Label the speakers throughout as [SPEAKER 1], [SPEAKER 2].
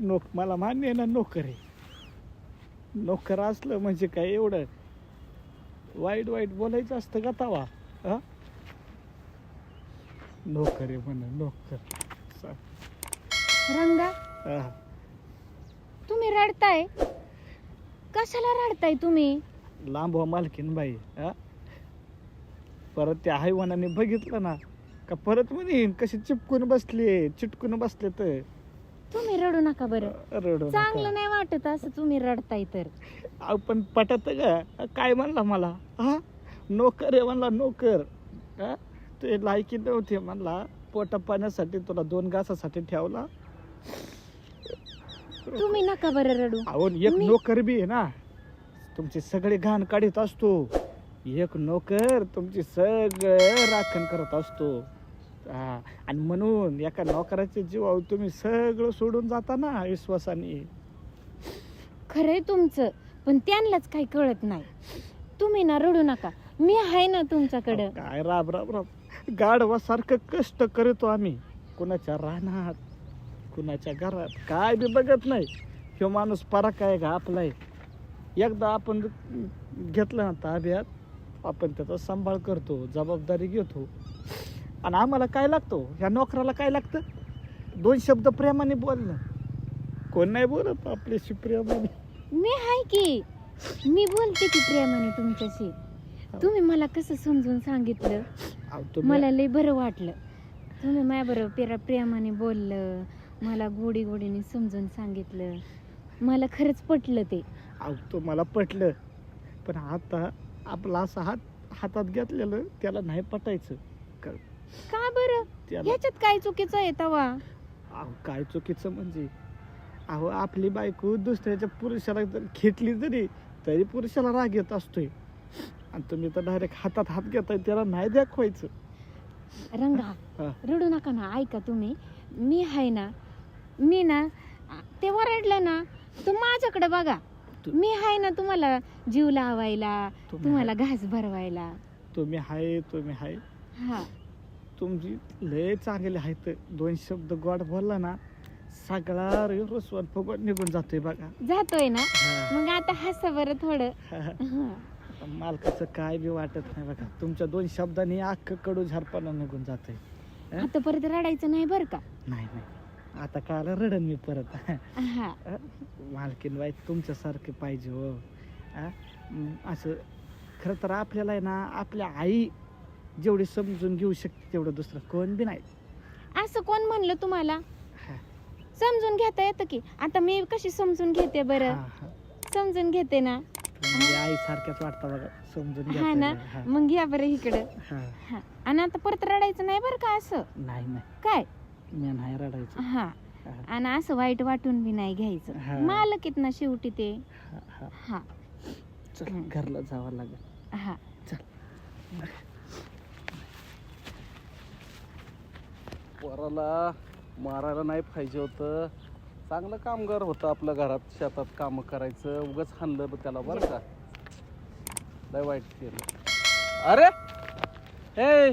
[SPEAKER 1] नोक मला मान्य आहे ना नोकर आहे. नोकर असलं म्हणजे काय एवढं? वाईट वाईट बोलायचं असतं का तवा? हा? नोकर आहे म्हण नोकर.
[SPEAKER 2] रंगा
[SPEAKER 1] हा.
[SPEAKER 2] तुम्ही रडताय? कशाला रडताय तुम्ही?
[SPEAKER 1] लांब मालकीन बाई हा? परत त्या हैवानाने बघितलं ना का परत म्हणीन कशी चिपकून बसले चिटकून बसले तर.
[SPEAKER 2] तुम्ही रडू नका बरं.
[SPEAKER 1] रडू
[SPEAKER 2] चांगलं. नाही वाटत असं तुम्ही रडताय तर.
[SPEAKER 1] अहो, पण पटत का काय म्हणला मला? हा? नोकर आहे म्हणला नोकर. हा? ते लायकी नव्हते म्हणला. पोटा पाण्यासाठी तुला दोन घासासाठी ठेवला.
[SPEAKER 2] तुम्ही नका बरं रडू.
[SPEAKER 1] अहो एक
[SPEAKER 2] मी-
[SPEAKER 1] नोकर बी आहे ना. तुमची सगळी घाण काढीत असतो. एक नोकर तुमची सगळं राखण करत असतो. हा आणि म्हणून एका नोकराच्या जीवावर तुम्ही सगळं सोडून जाता ना विश्वासाने.
[SPEAKER 2] खरंय तुमचं पण त्यांनाच काही कळत नाही. तुम्ही ना रडू नका. मी आहे ना तुमच्याकडं.
[SPEAKER 1] काय राब राब राब. गाढवासारखं कष्ट करतो आम्ही. कुणाच्या रानात कुणाच्या घरात काय बी बघत नाही. ह्यो माणूस पराक आहे का आपला आहे? एकदा आपण घेतलं ना ताब्यात आपण त्याचा सांभाळ करतो जबाबदारी घेतो. आणि आम्हाला काय लागतो? ह्या नोकराला काय लागतं? दोन शब्द प्रेमाने बोलणं. कोण नाही बोलत आपल्याशी प्रेमाने?
[SPEAKER 2] मी आहे की. मी बोलते की प्रेमाने तुमच्याशी. तुम्ही मला कसं समजून सांगितलं?
[SPEAKER 1] अहो, तुम्ही-
[SPEAKER 2] मला लय बरं वाटलं. तुम्ही माझ्याबरोबर पेरा प्रेमाने बोललं मला गोडी गोडीने समजून सांगितलं. मला खरंच पटलं ते.
[SPEAKER 1] अहो तुम्हाला पटलं. पण आता आपला असा हात हातात घेतलेलं त्याला नाही पटायचं. क-
[SPEAKER 2] का बरं?
[SPEAKER 1] त्याला
[SPEAKER 2] ह्याच्यात काय चुकीचं आहे तवा?
[SPEAKER 1] अहो काय चुकीचं म्हणजे? अहो आपली बायको दुसऱ्याच्या पुरुषाला जर खेटली जरी तरी पुरुषाला राग येत असतोय. आणि तुम्ही तर डायरेक्ट हातात हात घेताय त्याला नाही दाखवायचं.
[SPEAKER 2] रंगा. रडू नका ना ऐका तुम्ही. मी आहे ना मी ना ते वरडलं ना तर माझ्याकडे बघा.
[SPEAKER 1] तू-
[SPEAKER 2] मी आहे ना तुम्हाला जीव लावायला
[SPEAKER 1] तुम्ही
[SPEAKER 2] तुम्हाला घास भरवायला.
[SPEAKER 1] तुम्ही हाय तुम्ही हाय
[SPEAKER 2] हा.
[SPEAKER 1] तुमची लय चांगले आहेत. दोन शब्द गोड बोलला ना सगळा रसवण फुगवून निघून जातोय बघा.
[SPEAKER 2] जातोय ना. मग आता हसा बरं थोडं.
[SPEAKER 1] आता मालकाचं काय बी वाटत नाही बघा. तुमच्या दोन शब्दांनी अख्खं कडू झारपणा निघून जाते
[SPEAKER 2] आता परत रडायचं नाही बरं का?
[SPEAKER 1] नाही नाही. आता काला रडन मी परत.
[SPEAKER 2] हा?
[SPEAKER 1] मालकीन बाई तुमच्यासारखे पाहिजे हो. हा? म, असं खरं तर आपल्याला आहे ना आपल्या आई जेवढी समजून घेऊ शकते तेवढं दुसरं कोण बी नाही.
[SPEAKER 2] असं कोण म्हणलं तुम्हाला?
[SPEAKER 1] हा.
[SPEAKER 2] समजून घेता येतं की. आता मी कशी समजून घेते बरं?
[SPEAKER 1] हा, हा.
[SPEAKER 2] समजून घेते ना?
[SPEAKER 1] तुम्ही आई सारख्याच वाटता बघा समजून
[SPEAKER 2] हा ना? मग घ्या बरं इकडं.
[SPEAKER 1] हा.
[SPEAKER 2] आणि आता परत रडायचं नाही बरं का असं?
[SPEAKER 1] नाही नाही.
[SPEAKER 2] काय?
[SPEAKER 1] मी नाही रडायचं.
[SPEAKER 2] हा.
[SPEAKER 1] हा,
[SPEAKER 2] आणि असं वाईट वाटून बी नाही
[SPEAKER 1] हा.
[SPEAKER 2] घ्यायचं मालक आहेत ना शेवटी ते.
[SPEAKER 1] हा, हा.
[SPEAKER 2] हा.
[SPEAKER 1] चल. घरला जावं लागेल.
[SPEAKER 2] हा.
[SPEAKER 3] पोराला मारायला नाही पाहिजे होतं. चांगलं कामगार होतं आपल्या घरात शेतात काम करायचं. उगाच हाणलं बघ त्याला बरं का? लय वाईट केलं. अरे! हे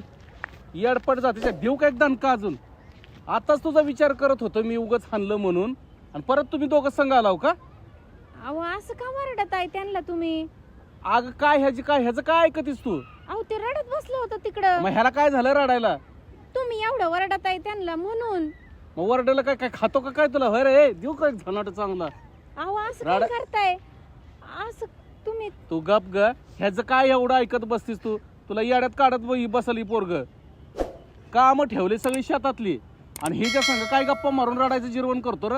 [SPEAKER 3] येडपट जातीच्या देऊ का एक दणका अजून? आताच तुझा विचार करत होतो मी उगाच हाणलं म्हणून. आणि परत तुम्ही दोघं संघ आलाव का?
[SPEAKER 2] अहो असं का वरडत आहे त्यांना तुम्ही?
[SPEAKER 3] अग काय ह्याची काय ह्याचं काय ऐकतीस तू?
[SPEAKER 2] अहो ते रडत बसलं होतं तिकडं.
[SPEAKER 3] मग ह्याला काय झालं रडायला?
[SPEAKER 2] तुम्ही एवढं वरडत आहे त्यांना म्हणून.
[SPEAKER 3] मग वरडायला काय काय खातो का काय तुला? होय रे देऊ काय झनाट चांगला?
[SPEAKER 2] अहो असं काय
[SPEAKER 3] रड-
[SPEAKER 2] करताय? असं तुम्ही
[SPEAKER 3] तू गप ग ह्याचं काय एवढं ऐकत बसतीस तू? तुला येड्यात काढत ब- बसली पोरग. काम ठेवली सगळी शेतातली. आणि हिच्या संग काय गप्पा मारून रडायचं जिरवण करतो र?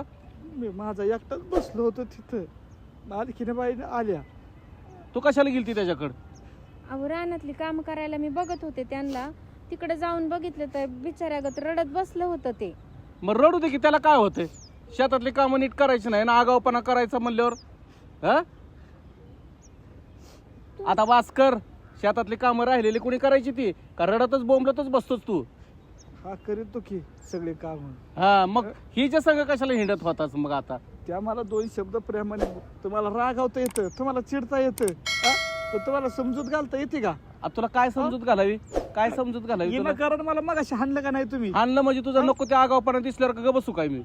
[SPEAKER 1] मी माझा एकटाच बसलो होतो तिथं. मालकीने बाईने आल्या.
[SPEAKER 3] तू कशाला गेलती त्याच्याकडं?
[SPEAKER 2] अहो रानातली काम करायला मी बघत होते त्यांना. तिकडे जाऊन बघितलं तर बिचाऱ्यागत रडत बसलं होतं ते.
[SPEAKER 3] मग रडू दे की त्याला काय होते शेतातली कामं नीट करायची नाही ना आगावपणा करायचा म्हणल्यावर? हा? आता वास कर. शेतातली कामं राहिलेली कोणी करायची ती? का रडतच बोंबलतच बसतोच तू?
[SPEAKER 1] हा करीतो की सगळे काम.
[SPEAKER 3] हा मग हिच्या संग कशाला हिंडत होताच मग आता?
[SPEAKER 1] त्या मला दोन शब्द प्रेमाने तुम्हाला रागावता येतं तुम्हाला चिडता येतं हा? पण तुम्हाला समजूत घालता येते का?
[SPEAKER 3] आता तुला काय समजूत घालावी? काय समजूत घालावी तुला?
[SPEAKER 1] कारण मला मग हाणलं का नाही तुम्ही?
[SPEAKER 3] आणलं म्हणजे तुझं नको ते आगावपणा दिसल्यावर का ग बसू काय मी?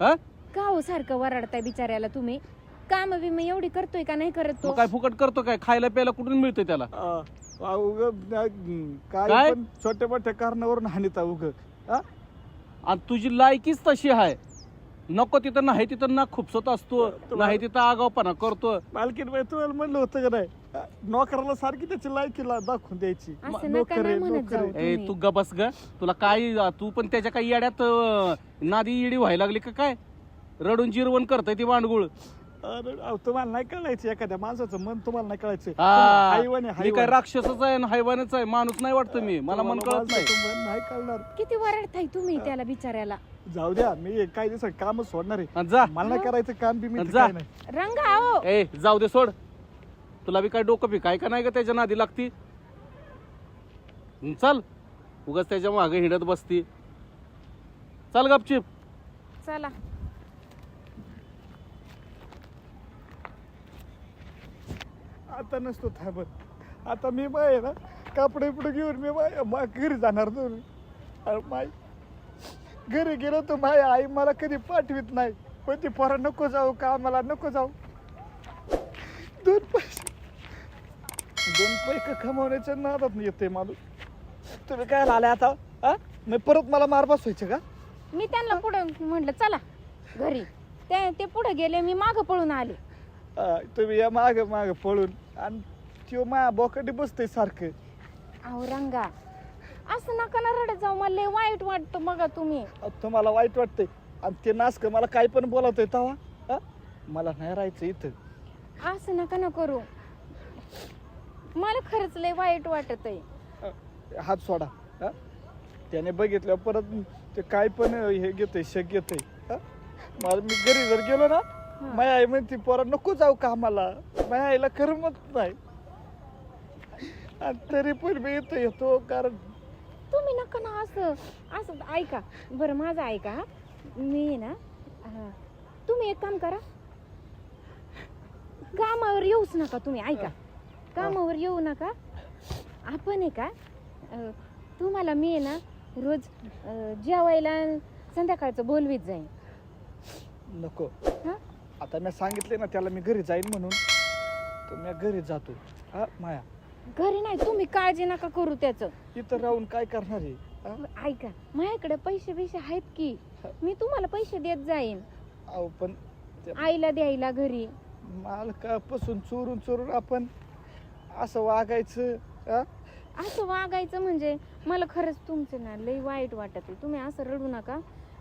[SPEAKER 3] हा?
[SPEAKER 2] का हो सारखं वराडताय बिचाऱ्याला तुम्ही. काम बिम एवढी करतोय का नाही करत तो?
[SPEAKER 3] मग काय फुकट करतो काय? खायला प्यायला कुठून मिळतं त्याला?
[SPEAKER 1] उग
[SPEAKER 3] काय?
[SPEAKER 1] काय? पण छोट्या मोठ्या कारणावरून हानिता उग?
[SPEAKER 3] आणि तुझी लायकीच तशी आहे. नको तिथं नाही तिथं ना खुपसत असतो नाही तिथं आगावपणा करतो.
[SPEAKER 1] मालकीन बाई तुम्हाला म्हणलं होतं का नाही? नोकराला सारखी त्याची लायकीला दाखवून द्यायची.
[SPEAKER 2] असं
[SPEAKER 1] नोकर नोकर.
[SPEAKER 3] ए. तू ग बस ग. तुला काय तू पण त्याच्या काही येड्यात अं, नादी इडी व्हायला लागली का काय? रडून जिरवण करतय ती भांडगुळ.
[SPEAKER 1] अरे अहो, तुम्हाला नाही कळायचं एखाद्या माणसाचं मन तुम्हाला नाही कळायचं.
[SPEAKER 3] हा.
[SPEAKER 1] हायवान आहे,
[SPEAKER 3] मी काय
[SPEAKER 1] हायवान.
[SPEAKER 3] राक्षसच आहे हैवानच आहे माणूस नाही वाटतं मी. मला मन
[SPEAKER 1] तुम्हाला
[SPEAKER 3] कळत नाही.
[SPEAKER 1] माणसाचं मन नाही कळणार.
[SPEAKER 2] किती वराडताय तुम्ही त्याला बिचाऱ्याला.
[SPEAKER 1] जाऊ द्या मी काही दिवसात कामच सोडणार आहे.
[SPEAKER 3] जा.
[SPEAKER 1] मला नाही करायचं काम बी मी
[SPEAKER 3] जा.
[SPEAKER 1] काय नाही.
[SPEAKER 2] रंगा हो
[SPEAKER 3] ए जाऊ दे सोड. तुला बी काय डोकं बी काय का नाही का त्याच्या नादी लागती? हं, चल. उगाच त्याच्यामागे हिंडत बसती. चल गपचिप.
[SPEAKER 2] चला.
[SPEAKER 1] आता नसतो थांबत. आता मी बाय ना कपडे बिपडे घेऊन मी बाय मा घरी जाणार तो अरे माय घरी गेलो तर माय आई मला कधी पाठवित नाही. पण ती पोरा नको जाऊ का मला नको जाऊ. दोन पैसे. दोन पैसे कमवण्याच्या नादात येते माणूस तुम्ही काय आले आता? हा? मी परत मला मार बसवायचे का?
[SPEAKER 2] मी त्यांना पुढे म्हटलं चला घरी. ते ते पुढे गेले मी माग पळून आले.
[SPEAKER 1] हा, तुम्ही या माग माग पळून. आणि त्यो मा बोकडी बसते सारखं.
[SPEAKER 2] अहो रंगा असं नका ना रडत जाऊ मला लय वाईट वाटतं बघा तुम्ही.
[SPEAKER 1] अहो, तुम्हाला वाईट वाटतंय. आणि ते नासक मला काय पण बोलवतोय तवा हा? मला नाही राहायचं इथं.
[SPEAKER 2] असं नका ना करू. मला खरंच लय वाईट वाटत आहे
[SPEAKER 1] हात सोडा हा? त्याने बघितलं परत ते काय पण हे घेतोय शक घेतोय हा? मला मी घरी जर गेलो ना माझ्या आई म्हणते पोरा नको जाऊ कामाला. माझ्या आईला करमत नाही. आणि तरी पण मी इथं येतो कारण
[SPEAKER 2] तुम्ही नका ना असं असं ऐका. बरं माझं ऐका हा. मी ना हा, तुम्ही एक काम करा. कामावर येऊच नका तुम्ही ऐका. कामावर येऊ नका. आपण आहे का अं, तुम्हाला मी आहे ना रोज अं, जेवायला संध्याकाळचं बोलवीत जाईन.
[SPEAKER 1] नको.
[SPEAKER 2] हा?
[SPEAKER 1] आता मी सांगितले ना त्याला मी घरी जाईन म्हणून. तर मी घरी जातो. हा माया.
[SPEAKER 2] घरी नाही तुम्ही काळजी नका करू त्याचं.
[SPEAKER 1] इथं राहून काय करणार आहे? हा?
[SPEAKER 2] ऐका माझ्याकडे पैसे बिसे आहेत की? मी तुम्हाला पैसे देत जाईन.
[SPEAKER 1] अहो पण
[SPEAKER 2] आईला द्यायला घरी.
[SPEAKER 1] मालकापासून चोरून चोरून आपण असं वागायचं हा?
[SPEAKER 2] असं वागायचं म्हणजे मला खरंच तुमचं ना लई वाईट वाटत आहे. तुम्ही असं रडू नका.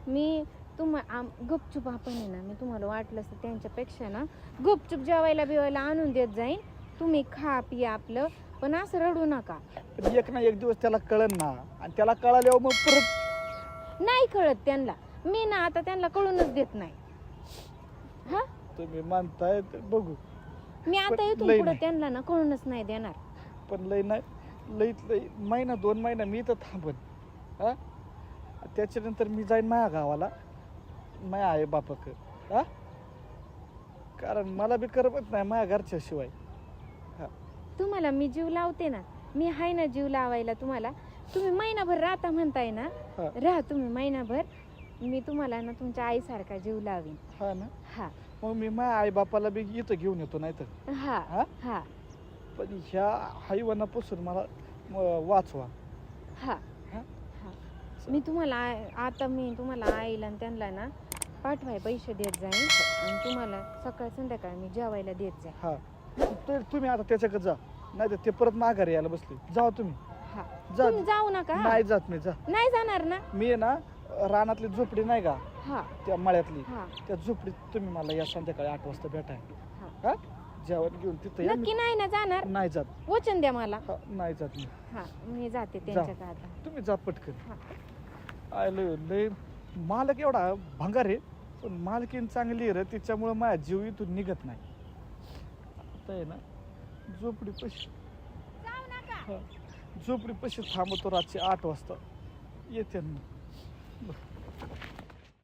[SPEAKER 2] मी तुम्हा आम- गुपचूप आपण आहे ना मी तुम्हाला वाटलं असतं त्यांच्यापेक्षा ना गुपचूप जेवायला बिवायला आणून देत जाईन. तुम्ही खा पिया आपलं. पण असं रडू नका.
[SPEAKER 1] पण एक ना एक दिवस त्याला कळन ना. आणि त्याला कळाल्यावर मग परत
[SPEAKER 2] नाही कळत त्यांना. मी ना आता त्यांना कळूनच देत नाही. हा?
[SPEAKER 1] तुम्ही मानताय तर बघू.
[SPEAKER 2] मी आता इथून
[SPEAKER 1] लई
[SPEAKER 2] पुढे
[SPEAKER 1] नाही.
[SPEAKER 2] त्यांना ना कळूनच नाही देणार.
[SPEAKER 1] पण लई नाही. लईत लई महिना दोन महिना मी तर थांबन. हा? त्याच्यानंतर मी जाईन माझ्या गावाला. माझ्या आई बापाक हा? कारण मला बी करमत नाही माझ्या घरच्या शिवाय
[SPEAKER 2] तुम्हाला मी जीव लावते ना मी आहे ना जीव लावायला तुम्हाला. तुम्ही महिनाभर राहता म्हणताय ना?
[SPEAKER 1] हा.
[SPEAKER 2] राहा तुम्ही महिनाभर. मी तुम्हाला ना तुमच्या आईसारखा जीव लावीन.
[SPEAKER 1] हा ना?
[SPEAKER 2] हा.
[SPEAKER 1] मग मी माझ्या आई बापाला बी इथं घेऊन येतो नाही तर
[SPEAKER 2] हा
[SPEAKER 1] हा?
[SPEAKER 2] हा.
[SPEAKER 1] पण ह्या हायवानापासून मला म, वाचवा.
[SPEAKER 2] हा.
[SPEAKER 1] हा?
[SPEAKER 2] हा. मी तुम्हाला आ- आता मी तुम्हाला आईला आणि त्यांना ना पाठवाय पैसे देत जाईन. आणि तुम्हाला सकाळ संध्याकाळ मी जेवायला देत जाईन.
[SPEAKER 1] हा. तर तुम्ही आता त्याच्याकडे जा. नाही तर ते परत माघारी यायला बसले. जा तुम्ही.
[SPEAKER 2] हा.
[SPEAKER 1] जा.
[SPEAKER 2] तुम्ही जाऊ नका. हा?
[SPEAKER 1] नाही जात मी जा.
[SPEAKER 2] नाही जाणार ना?
[SPEAKER 1] मी आहे ना रानातली झोपडी नाही का?
[SPEAKER 2] हा.
[SPEAKER 1] त्या मळ्यातली.
[SPEAKER 2] हा.
[SPEAKER 1] त्या झोपडीत तुम्ही मला या संध्याकाळी आठ वाजता भेटाय.
[SPEAKER 2] हा.
[SPEAKER 1] हा? जेवण घेऊन तिथं या.
[SPEAKER 2] नक्की
[SPEAKER 1] मी-
[SPEAKER 2] नाही ना जाणार?
[SPEAKER 1] नाही जात.
[SPEAKER 2] वचन द्या मला.
[SPEAKER 1] हा, नाही जात मी.
[SPEAKER 2] हा मी जाते आता
[SPEAKER 1] तुम्ही जा पटकन. आय लय लय मालक एवढा भंगार आहे पण मालकीन चांगली आहे रे. तिच्यामुळे माझ्या जीव इथून निघत नाही. आता आहे ना झोपडी पशी. झोपडी पशी थांबतो रातची आठ वाजता. येते ना.